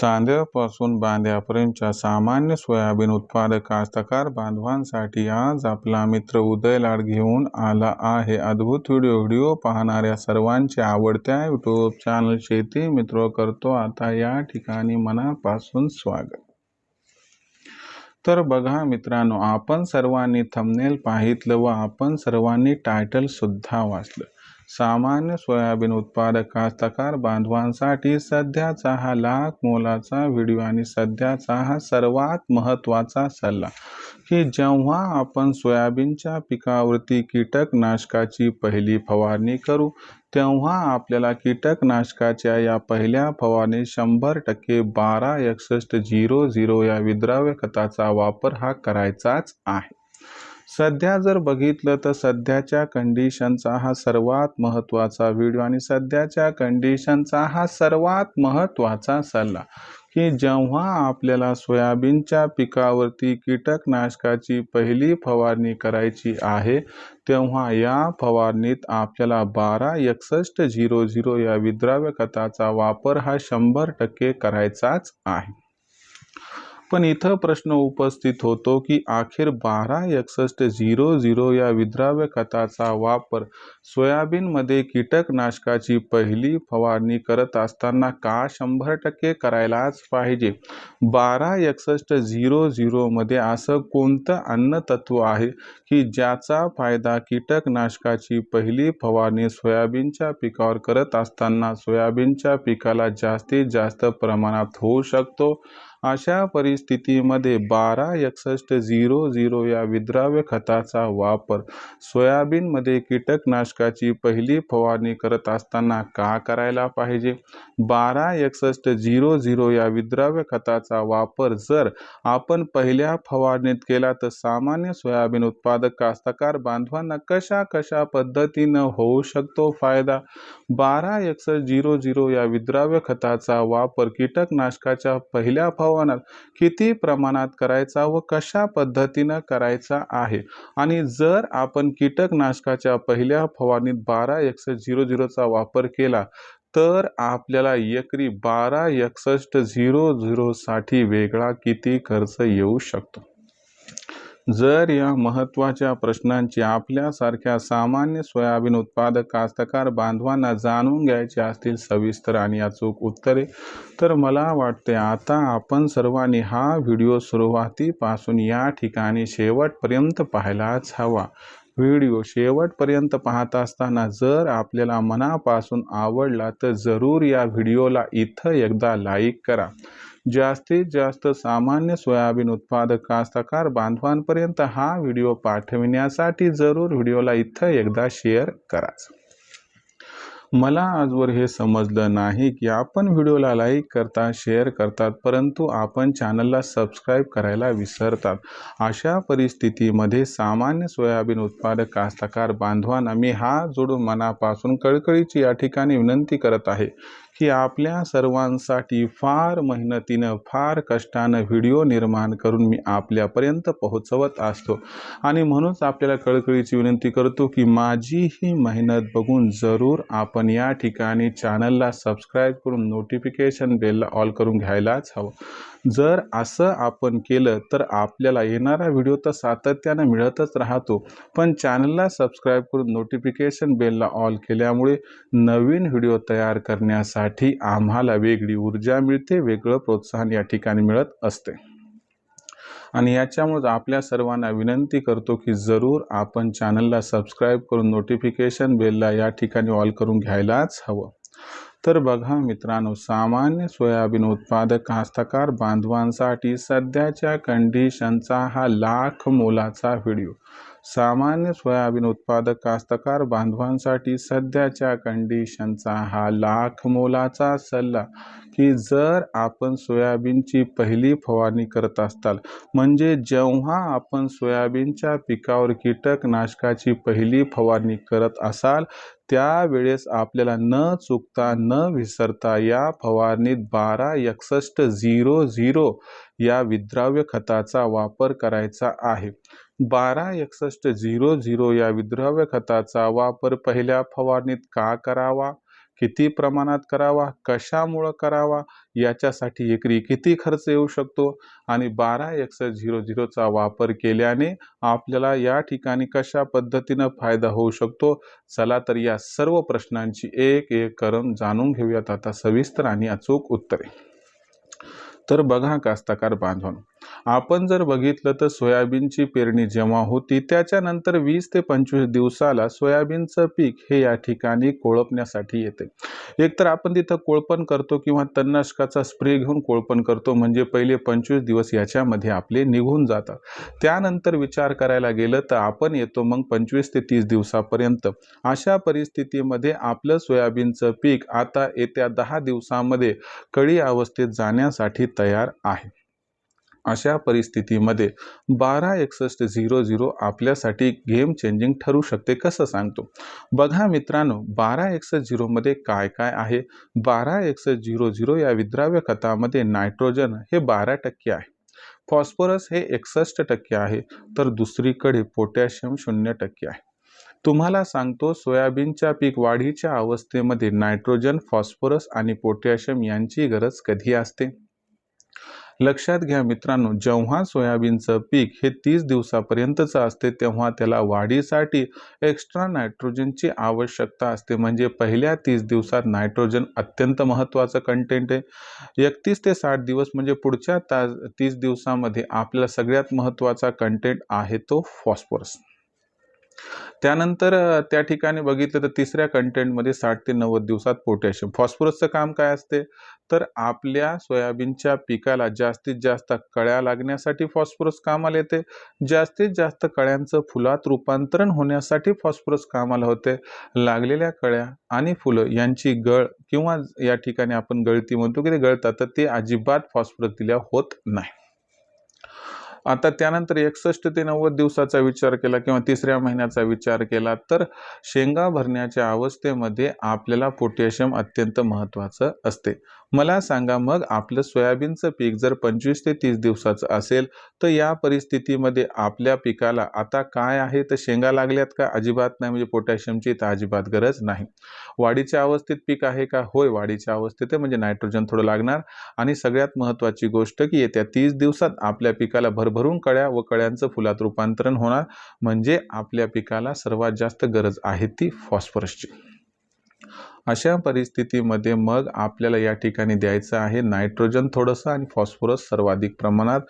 चांद्यापासून बांद्यापर्यंतच्या सामान्य सोयाबीन उत्पादक कास्तकार बांधवांसाठी आज आपला मित्र उदय लाड घेऊन आला आहे. अद्भुत व्हिडिओ व्हिडिओ पाहणाऱ्या सर्वांचे आवडत्या यूट्यूब चॅनल शेती मित्र करतो. आता या ठिकाणी मनापासून स्वागत. तर बघा मित्रांनो आपण सर्वांनी थंबनेल पाहितलं व आपण सर्वांनी टायटलसुद्धा वाचलं. सामान्य सोयाबीन उत्पादक कास्तकार बांधवांसाठी सध्याचा हा लाख मोलाचा व्हिडिओ आणि सध्याचा हा सर्वात महत्त्वाचा सल्ला की जेव्हा आपण सोयाबीनच्या पिकावरती कीटकनाशकाची पहिली फवारणी करू तेव्हा आपल्याला कीटकनाशकाच्या या पहिल्या फवारणी शंभर टक्के बारा एकसष्ट झिरो झिरो या विद्राव्य खताचा वापर हा करायचाच आहे. सध्या जर बघितलं तर सध्याच्या कंडिशनचा हा सर्वात महत्त्वाचा व्हिडिओ आणि सध्याच्या कंडिशनचा हा सर्वात महत्त्वाचा सल्ला. की जेव्हा आपल्याला सोयाबीनच्या पिकावरती कीटकनाशकाची पहिली फवारणी करायची आहे तेव्हा या फवारणीत आपल्याला बारा एकसष्ट झिरो झिरो या विद्राव्य खताचा वापर हा शंभर टक्के करायचाच आहे. पण इथं प्रश्न उपस्थित होतो की अखेर बारा एकसष्ट झिरो झिरो या विद्राव्य खताचा वापर सोयाबीनमध्ये कीटकनाशकाची पहिली फवारणी करत असताना का शंभर टक्के करायलाच पाहिजे? बारा एकसष्ट झिरो झिरोमध्ये असं कोणतं अन्नतत्व आहे की ज्याचा फायदा कीटकनाशकाची पहिली फवारणी सोयाबीनच्या पिकावर करत असताना सोयाबीनच्या पिकाला जास्तीत जास्त प्रमाणात होऊ शकतो? अशा परिस्थितीमध्ये बारा एकसष्ट झिरो झिरो या विद्राव्य खताचा वापर सोयाबीनमध्ये कीटकनाशकाची पहिली फवारणी करत असताना का करायला पाहिजे? बारा एकसष्ट झिरो झिरो या विद्राव्य खताचा वापर जर आपण पहिल्या फवारणीत केला तर सामान्य सोयाबीन उत्पादक कास्तकार बांधवांना कशा कशा पद्धतीनं होऊ शकतो फायदा? बारा एकसष्ट झिरो झिरो या विद्राव्य खताचा वापर कीटकनाशकाच्या पहिल्या फवारणात किती प्रमाणात करायचा व कशा पद्धतीनं करायचा आहे? आणि जर आपण कीटकनाशकाच्या पहिल्या फवारणीत बारा एकसष्ट झिरो झिरोचा वापर केला तर आपल्याला एकरी बारा एकसष्ट झिरो झिरोसाठी वेगळा किती खर्च येऊ शकतो? जर या महत्त्वाच्या प्रश्नांची आपल्यासारख्या सामान्य सोयाबीन उत्पादक कास्तकार बांधवांना जाणून घ्यायचे असतील सविस्तर आणि अचूक उत्तरे तर मला वाटते आता आपण सर्वांनी हा व्हिडिओ सुरुवातीपासून या ठिकाणी शेवटपर्यंत पाहायलाच हवा. व्हिडिओ शेवटपर्यंत पाहत असताना जर आपल्याला मनापासून आवडला तर जरूर या व्हिडिओला इथं एकदा लाईक करा. जास्तीत जास्त सामान्य सोयाबीन उत्पादक कास्तकार बांधवांपर्यंत हा व्हिडिओ पाठविण्यासाठी जरूर व्हिडिओला इथं एकदा शेअर कराच. मला आजवर हे समजलं नाही की आपण व्हिडिओला लाईक करतात शेअर करतात परंतु आपण चॅनलला सबस्क्राईब करायला विसरतात. अशा परिस्थितीमध्ये सामान्य सोयाबीन उत्पादक कास्तकार बांधवांना मी हा जोडून मनापासून कळकळीची या ठिकाणी विनंती करत आहे. की आपल्या सर्वांसाठी फार मेहनतीनं फार कष्टानं व्हिडिओ निर्माण करून मी आपल्यापर्यंत पोहोचवत असतो. आणि म्हणूनच आपल्याला कळकळीची विनंती करतो की माझी ही मेहनत बघून जरूर आपण या ठिकाणी चॅनलला सबस्क्राईब करून नोटिफिकेशन बेलला ऑल करून घ्यायलाच हवं. जर असं आपण केलं तर आपल्याला येणारा व्हिडिओ तर सातत्यानं मिळतच राहतो. पण चॅनलला सबस्क्राईब करून नोटिफिकेशन बेलला ऑल केल्यामुळे नवीन व्हिडिओ तयार करण्यासाठी आम्हाला वेगळी ऊर्जा मिळते वेगळं प्रोत्साहन या ठिकाणी मिळत असते. आणि याच्यामुळेच आपल्या सर्वांना विनंती करतो की जरूर आपण चॅनलला सबस्क्राईब करून नोटिफिकेशन बेलला या ठिकाणी ऑल करून घ्यायलाच हवं. तर बघा मित्रांनो सामान्य सोयाबीन उत्पादक कास्तकार बांधवांसाठी सध्याच्या कंडिशनचा हा लाख मोलाचा व्हिडिओ सामान्य सोयाबीन उत्पादक कास्तकार बांधवांसाठी सध्याच्या कंडिशनचा हा लाख मोलाचा सल्ला की जर आपण सोयाबीनची पहिली फवारणी करत असताल म्हणजे जेव्हा आपण सोयाबीनच्या पिकावर कीटकनाशकाची पहिली फवारणी करत असाल त्यावेळेस आपल्याला न चुकता न विसरता या फवारणीत बारा एकसष्ट झिरो झिरो या विद्राव्य खताचा वापर करायचा आहे. बारा एकसष्ट झिरो झिरो या विद्राव्य खताचा वापर पहिल्या फवारणीत का करावा? किती प्रमाणात करावा कशामुळं करावा याच्यासाठी एकरी किती खर्च येऊ शकतो आणि बारा एकसष्ट झिरो झिरोचा वापर केल्याने आपल्याला या ठिकाणी कशा पद्धतीनं फायदा होऊ शकतो? चला तर या सर्व प्रश्नांची एक एक करून जाणून घेऊयात. आता सविस्तर आणि अचूक उत्तरे. तर बघा कास्तकार बांधवांनो आपण जर बघितलं तर सोयाबीनची पेरणी जेव्हा होती त्याच्यानंतर वीस ते पंचवीस दिवसाला सोयाबीनचं पीक हे या ठिकाणी कोळपण्यासाठी येते. एकतर आपण तिथं कोळपण करतो किंवा तणनाशकाचा स्प्रे घेऊन कोळपण करतो म्हणजे पहिले पंचवीस दिवस याच्यामध्ये आपले निघून जातात. त्यानंतर विचार करायला गेलं तर आपण येतो मग पंचवीस ते तीस दिवसापर्यंत. अशा परिस्थितीमध्ये आपलं सोयाबीनचं पीक आता येत्या दहा दिवसामध्ये कळी अवस्थेत जाण्यासाठी तयार आहे. अशा परिस्थितीमध्ये बारा एकसष्ट झिरो झिरो आपल्यासाठी गेम चेंजिंग ठरू शकते कसं सांगतो? बघा मित्रांनो बारा एकसष्ट झिरोमध्ये काय काय आहे? बारा एकसष्ट झिरो झिरो या विद्राव्य खतामध्ये नायट्रोजन हे बारा टक्के आहे. फॉस्फरस हे एकसष्ट टक्के आहे तर दुसरीकडे पोटॅशियम शून्य टक्के आहे. तुम्हाला सांगतो सोयाबीनच्या पीक वाढीच्या अवस्थेमध्ये नायट्रोजन फॉस्फरस आणि पोटॅशियम यांची गरज कधी असते? लक्षात घ्या मित्रांनो जेव्हा सोयाबीनचं पीक हे तीस दिवसापर्यंतचं असते तेव्हा त्याला वाढीसाठी एक्स्ट्रा नायट्रोजनची आवश्यकता असते. म्हणजे पहिल्या तीस दिवसात नायट्रोजन अत्यंत महत्त्वाचं कंटेंट आहे. एकतीस ते साठ दिवस म्हणजे पुढच्या तास तीस दिवसामध्ये आपल्याला सगळ्यात महत्त्वाचा कंटेंट आहे तो फॉस्फरस त्यानंतर त्या ठिकाणी बघितलं तर तिसऱ्या कंटेंटमध्ये साठ ते नव्वद दिवसात पोटॅशियम फॉस्फरसचं काम काय असते? तर आपल्या सोयाबीनच्या पिकाला जास्तीत जास्त कळ्या लागण्यासाठी फॉस्फरस कामाला येते. जास्तीत जास्त कळ्यांचं फुलात रूपांतरण होण्यासाठी फॉस्फरस कामाला होते. लागलेल्या कळ्या आणि फुलं यांची गळ किंवा या ठिकाणी आपण गळती म्हणतो की ते गळतात तर ते अजिबात फॉस्फरस दिल्या होत नाही. आता त्यानंतर एकसष्ट ते नव्वद दिवसाचा विचार केला किंवा तिसऱ्या महिन्याचा विचार केला तर शेंगा भरण्याच्या अवस्थेमध्ये आपल्याला पोटॅशियम अत्यंत महत्त्वाचं असते. मला सांगा मग आपलं सोयाबीनचं पीक जर पंचवीस ते तीस दिवसाचं असेल तर या परिस्थितीमध्ये आपल्या पिकाला आता काय आहे? तर शेंगा लागल्यात का? अजिबात नाही म्हणजे पोटॅशियमची तर अजिबात गरज नाही. वाढीच्या अवस्थेत पीक आहे का? होय वाढीच्या अवस्थेत आहे म्हणजे नायट्रोजन थोडं लागणार. आणि सगळ्यात महत्त्वाची गोष्ट की येत्या तीस दिवसात आपल्या पिकाला भरभरून कळ्या व कळ्यांचं फुलात रूपांतरण होणार. म्हणजे आपल्या पिकाला सर्वात जास्त गरज आहे ती फॉस्फरसची. अशा परिस्थितीमध्ये मग आपल्याला या ठिकाणी द्यायचं आहे नायट्रोजन थोडंसं आणि फॉस्फरस सर्वाधिक प्रमाणात.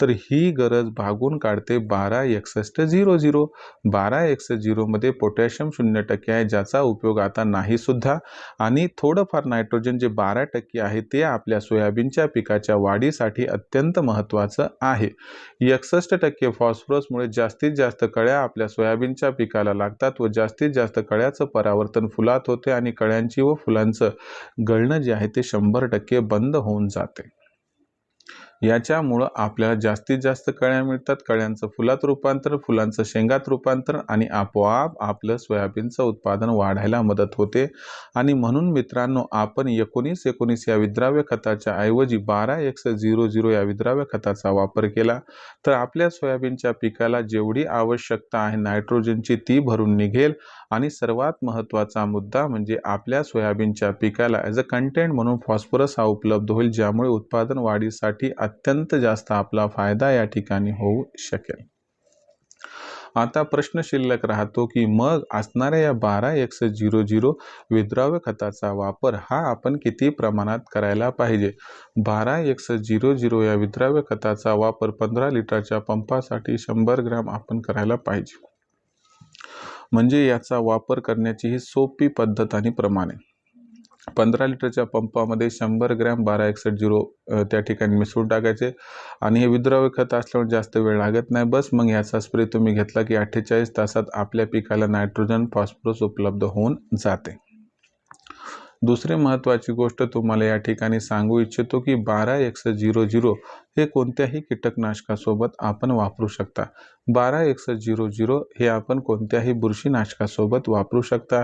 तर ही गरज भागून काढते बारा एकसष्ट झिरो झिरो. बारा एकसष्ट झिरोमध्ये पोटॅशियम शून्य टक्के आहे ज्याचा उपयोग आता नाहीसुद्धा आणि थोडंफार नायट्रोजन जे बारा टक्के आहे ते आपल्या सोयाबीनच्या पिकाच्या वाढीसाठी अत्यंत महत्त्वाचं आहे. एकसष्ट टक्के फॉस्फरसमुळे जास्तीत जास्त कळ्या आपल्या सोयाबीनच्या पिकाला लागतात व जास्तीत जास्त कळ्याचं परावर्तन फुलात होते आणि कळ्या भाज्यांची व फुलांचं गळणं जे आहे ते शंभर टक्के बंद होऊन जाते. याच्यामुळं आपल्याला जास्तीत जास्त कळ्या मिळतात. कळ्यांचं फुलात रूपांतर फुलांचं शेंगात रूपांतर आणि आपोआप आपलं सोयाबीनचं उत्पादन वाढायला मदत होते. आणि म्हणून मित्रांनो आपण एकोणीस एकोणीस या विद्राव्य खताच्या ऐवजी बारा एकशे झिरो झिरो या विद्राव्य खताचा वापर केला. तर आपल्या सोयाबीनच्या पिकाला जेवढी आवश्यकता आहे नायट्रोजनची ती भरून निघेल. आणि सर्वात महत्त्वाचा मुद्दा म्हणजे आपल्या सोयाबीनच्या पिकाला ॲज अ कंटेंट म्हणून फॉस्फरस हा उपलब्ध होईल ज्यामुळे उत्पादन वाढीसाठी अत्यंत जास्त आपला फायदा या ठिकाणी होऊ शकेल. आता प्रश्न शिल्लक राहतो की मग असणाऱ्या या बारा एक्स झिरो झिरो विद्राव्य खताचा वापर हा आपण किती प्रमाणात करायला पाहिजे? बारा एक्स झिरो झिरो या विद्राव्य खताचा वापर पंधरा लिटरच्या पंपासाठी शंभर ग्रॅम आपण करायला पाहिजे. म्हणजे याचा वापर करण्याची ही सोपी पद्धत आणि प्रमाणे. पंधरा लिटरच्या पंपामध्ये शंभर ग्रॅम बारा एकसठ झिरो त्या ठिकाणी मिसळून टाकायचे. आणि हे विद्राव्य खत असल्यामुळे जास्त वेळ लागत नाही. बस मग याचा स्प्रे तुम्ही घेतला की अठ्ठेचाळीस तासात आपल्या पिकाला नायट्रोजन फॉस्फरस उपलब्ध होऊन जाते. दुसरी महत्त्वाची गोष्ट तुम्हाला या ठिकाणी सांगू इच्छितो की बारा एक्स झिरो झिरो हे कोणत्याही कीटकनाशकासोबत आपण वापरू शकता. बारा एक्स झिरो झिरो हे आपण कोणत्याही बुरशीनाशकासोबत वापरू शकता.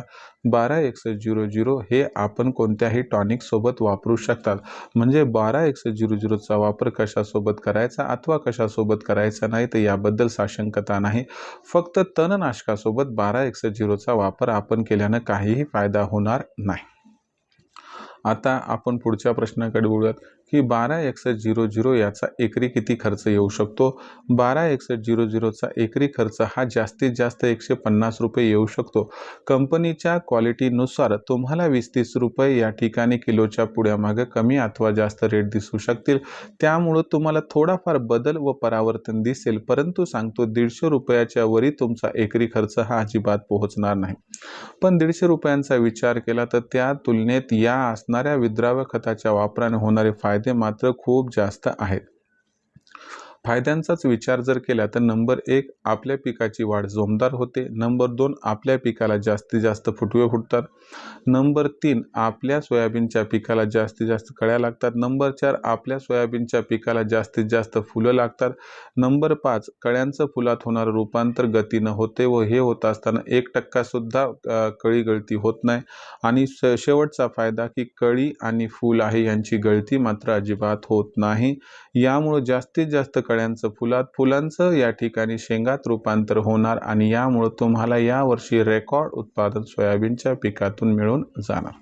बारा एक्स झिरो झिरो हे आपण कोणत्याही टॉनिकसोबत वापरू शकतात म्हणजे बारा एक्स झिरो झिरोचा वापर कशासोबत करायचा अथवा कशासोबत करायचा नाही तर याबद्दल साशंकता नाही. फक्त तणनाशकासोबत बारा एक्स झिरोचा वापर आपण केल्यानं काहीही फायदा होणार नाही. आता आपण पुढच्या प्रश्नाकडे बोलूयात की बारा एकसष्ट झिरो झिरो याचा एकरी किती खर्च येऊ शकतो? बारा एकसष्ट झिरो झिरोचा एकरी खर्च हा जास्तीत जास्त एकशे पन्नास रुपये येऊ शकतो. कंपनीच्या क्वालिटीनुसार तुम्हाला वीस तीस रुपये या ठिकाणी किलोच्या पुढ्यामागे कमी अथवा जास्त रेट दिसू शकतील. त्यामुळं तुम्हाला थोडाफार बदल व परावर्तन दिसेल परंतु सांगतो दीडशे रुपयाच्या वरी तुमचा एकरी खर्च हा अजिबात पोहोचणार नाही. पण दीडशे रुपयांचा विचार केला तर त्या तुलनेत या असणाऱ्या विद्राव्य खताच्या वापराने होणारे फायदे मात्र खूप जास्त आहेत. फायद्यांचाच विचार जर केला तर नंबर एक आपल्या पिकाची वाढ जोमदार होते. नंबर दोन आपल्या पिकाला जास्तीत जास्त फुटवे फुटतात. नंबर तीन आपल्या सोयाबीनच्या पिकाला जास्तीत जास्त कळ्या लागतात. नंबर चार आपल्या सोयाबीनच्या पिकाला जास्तीत जास्त फुलं लागतात. नंबर पाच कळ्यांचं फुलात होणारं रूपांतर गतीनं होते व हे होत असताना एक टक्कासुद्धा कळी गळती होत नाही. आणि शेवटचा फायदा की कळी आणि फूल आहे यांची गळती मात्र अजिबात होत नाही. यामुळं जास्तीत जास्त कळ्यांचं फुलात फुलांचं या ठिकाणी शेंगात रूपांतर होणार आणि यामुळं तुम्हाला यावर्षी रेकॉर्ड उत्पादन सोयाबीनच्या पिकातून मिळून जाणार.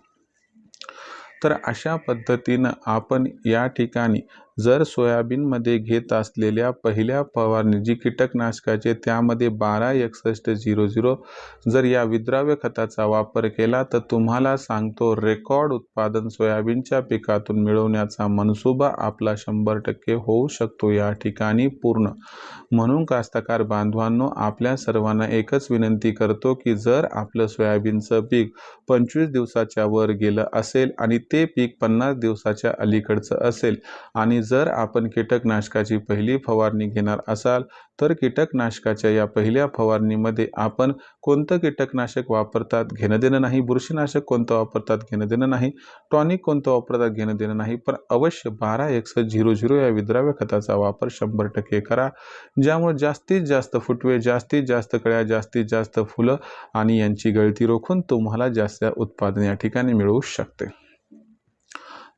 तर अशा पद्धतीनं आपण या ठिकाणी जर सोयाबीनमध्ये घेत असलेल्या पहिल्या फवारणी जी कीटकनाशकाचे त्यामध्ये बारा एकसष्ट झिरो झिरो जर या विद्राव्य खताचा वापर केला तर तुम्हाला सांगतो रेकॉर्ड उत्पादन सोयाबीनच्या पिकातून मिळवण्याचा मनसुबा आपला शंभर टक्के होऊ शकतो या ठिकाणी पूर्ण. म्हणून कास्तकार बांधवांनो आपल्या सर्वांना एकच विनंती करतो की जर आपलं सोयाबीनचं पीक पंचवीस दिवसाच्या वर गेलं असेल आणि ते पीक पन्नास दिवसाच्या अलीकडचं असेल आणि जर आपण कीटकनाशकाची पहिली फवारणी घेणार असाल तर कीटकनाशकाच्या या पहिल्या फवारणीमध्ये आपण कोणतं कीटकनाशक वापरतात घेणं देणं नाही बुरशीनाशक कोणतं वापरतात घेणं देणं नाही टॉनिक कोणतं वापरतात घेणं देणं नाही पण अवश्य बारा एकसष्ट झिरो झिरो या विद्राव्य खताचा वापर शंभर टक्के करा ज्यामुळे जास्तीत जास्त फुटवे जास्तीत जास्त कळ्या जास्तीत जास्त फुलं आणि यांची गळती रोखून तुम्हाला जास्त उत्पादन या ठिकाणी मिळवू शकते.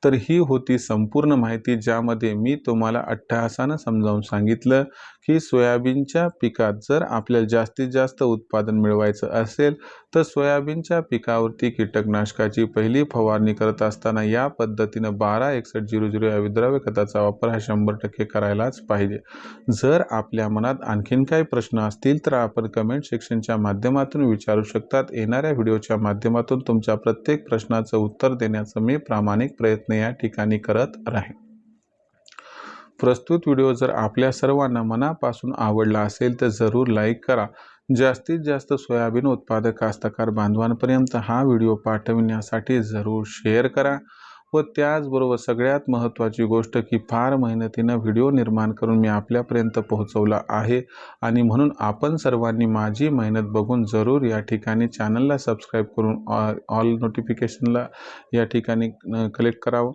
तर ही होती संपूर्ण माहिती ज्यामध्ये मी तुम्हाला अट्टहासानं समजावून सांगितलं. की सोयाबीनच्या पिकात जर आपल्याला जास्तीत जास्त उत्पादन मिळवायचं असेल तर सोयाबीनच्या पिकावरती कीटकनाशकाची पहिली फवारणी करत असताना या पद्धतीनं बारा एकसष्ट झिरो झिरो या विद्राव्य खताचा वापर हा शंभर टक्के करायलाच पाहिजे. जर आपल्या मनात आणखीन काही प्रश्न असतील तर आपण कमेंट सेक्शनच्या माध्यमातून विचारू शकतात. येणाऱ्या व्हिडिओच्या माध्यमातून तुमच्या प्रत्येक प्रश्नाचं उत्तर देण्याचा मी प्रामाणिक प्रयत्न या ठिकाणी करत राहीन. प्रस्तुत व्हिडिओ जर आपल्या सर्वांना मनापासून आवडला असेल तर जरूर लाईक करा. जास्तीत जास्त सोयाबीन उत्पादक कास्तकार बांधवांपर्यंत हा व्हिडिओ पाठविण्यासाठी जरूर शेअर करा व त्याचबरोबर सगळ्यात महत्त्वाची गोष्ट की फार मेहनतीनं व्हिडिओ निर्माण करून मी आपल्यापर्यंत पोहोचवला आहे आणि म्हणून आपण सर्वांनी माझी मेहनत बघून जरूर या ठिकाणी चॅनलला सबस्क्राईब करून ऑल नोटिफिकेशनला या ठिकाणी कलेक्ट करावं.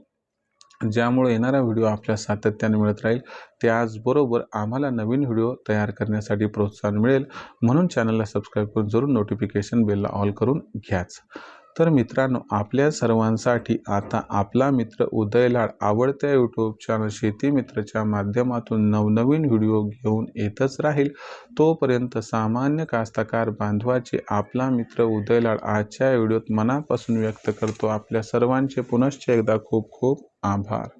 ज्यामुळे येणारा व्हिडिओ आपल्या सातत्याने मिळत राहील त्याचबरोबर आम्हाला नवीन व्हिडिओ तयार करण्यासाठी प्रोत्साहन मिळेल. म्हणून चॅनलला सबस्क्राईब करून जरूर नोटिफिकेशन बेलला ऑल करून घ्याच. तर मित्रांनो आपल्या सर्वांसाठी आता आपला मित्र उदयलाड आवडत्या यूट्यूब चॅनल शेती मित्रच्या माध्यमातून नवनवीन व्हिडिओ घेऊन येतच राहील. तोपर्यंत सामान्य कास्तकार बांधवाचे आपला मित्र उदयलाड आजच्या व्हिडिओत मनापासून व्यक्त करतो. आपल्या सर्वांचे पुनश्च एकदा खूप खूप आभार.